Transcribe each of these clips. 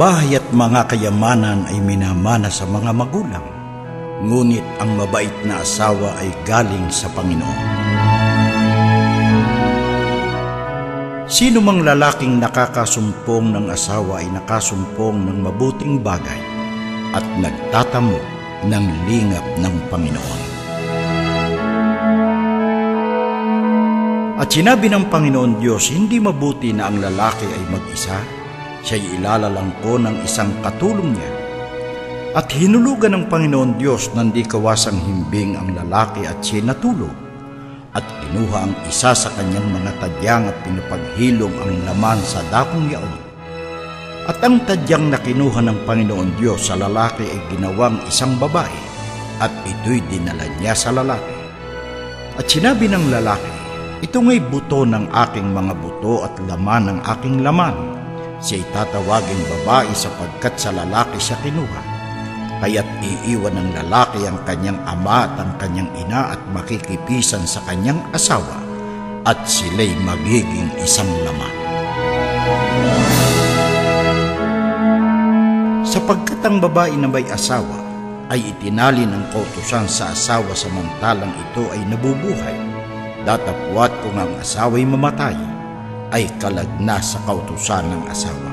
bahay at mga kayamanan ay minamana sa mga magulang, ngunit ang mabait na asawa ay galing sa Panginoon. Sino mang lalaking nakakasumpong ng asawa ay nakasumpong ng mabuting bagay at nagtatamo ng lingap ng Panginoon. At sinabi ng Panginoon Diyos, hindi mabuti na ang lalaki ay mag-isa, siya'y ilalalang ko ng isang katulong niya. At hinulugan ng Panginoon Diyos na di kawasang himbing ang lalaki at siya natulog. At kinuha ang isa sa kanyang mga tadyang at pinapaghilong ang laman sa dakong yaon. At ang tadyang na kinuha ng Panginoon Diyos sa lalaki ay ginawang isang babae at ito'y dinala niya sa lalaki. At sinabi ng lalaki, ito nga'y buto ng aking mga buto at laman ng aking laman. Siya'y tatawaging babae sapagkat sa lalaki siya kinuha. Kaya't iiwan ng lalaki ang kanyang ama at ang kanyang ina at makikipisan sa kanyang asawa at sila'y magiging isang laman. Sapagkat ang babae na may asawa ay itinali ng kautusan sa asawa samantalang ito ay nabubuhay. Datapwat kung ang asawa'y mamatay, ay kalagna sa kautusan ng asawa.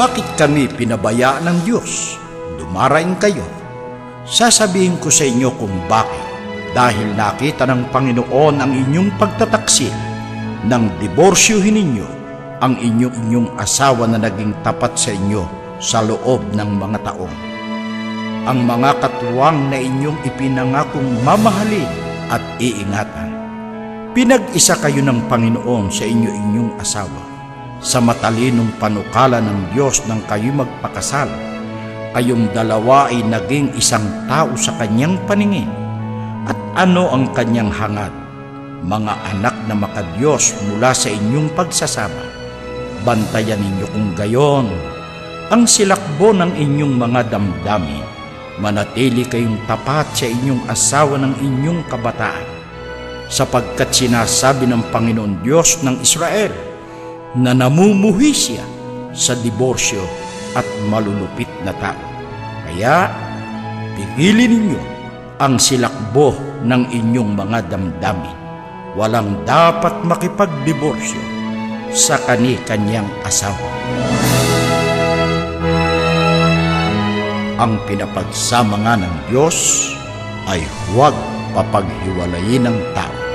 Bakit kami pinabayaan ng Diyos? Dumarain kayo. Sasabihin ko sa inyo kung bakit. Dahil nakita ng Panginoon ang inyong pagtataksil nang diborsyohin ninyo ang inyong inyong asawa na naging tapat sa inyo sa loob ng mga taong. Ang mga katuwang na inyong ipinangakong mamahalin at iingatan. Pinag-isa kayo ng Panginoon sa inyo-inyong asawa sa matalinong panukala ng Diyos nang kayo magpakasal. Kayong dalawa ay naging isang tao sa kanyang paningin. At ano ang kanyang hangad? Mga anak na makadiyos mula sa inyong pagsasama. Bantayan ninyo kung gayon ang silakbo ng inyong mga damdamin. Manatili kayong tapat sa inyong asawa ng inyong kabataan sapagkat sinasabi ng Panginoon Diyos ng Israel na namumuhi siya sa diborsyo at malulupit na tao. Kaya, pigilin ninyo ang silakbo ng inyong mga damdamin. Walang dapat makipagdiborsyo sa kani-kanyang asawa. Ang pinapagsama nga ng Diyos ay huwag papaghiwalayin ng tao.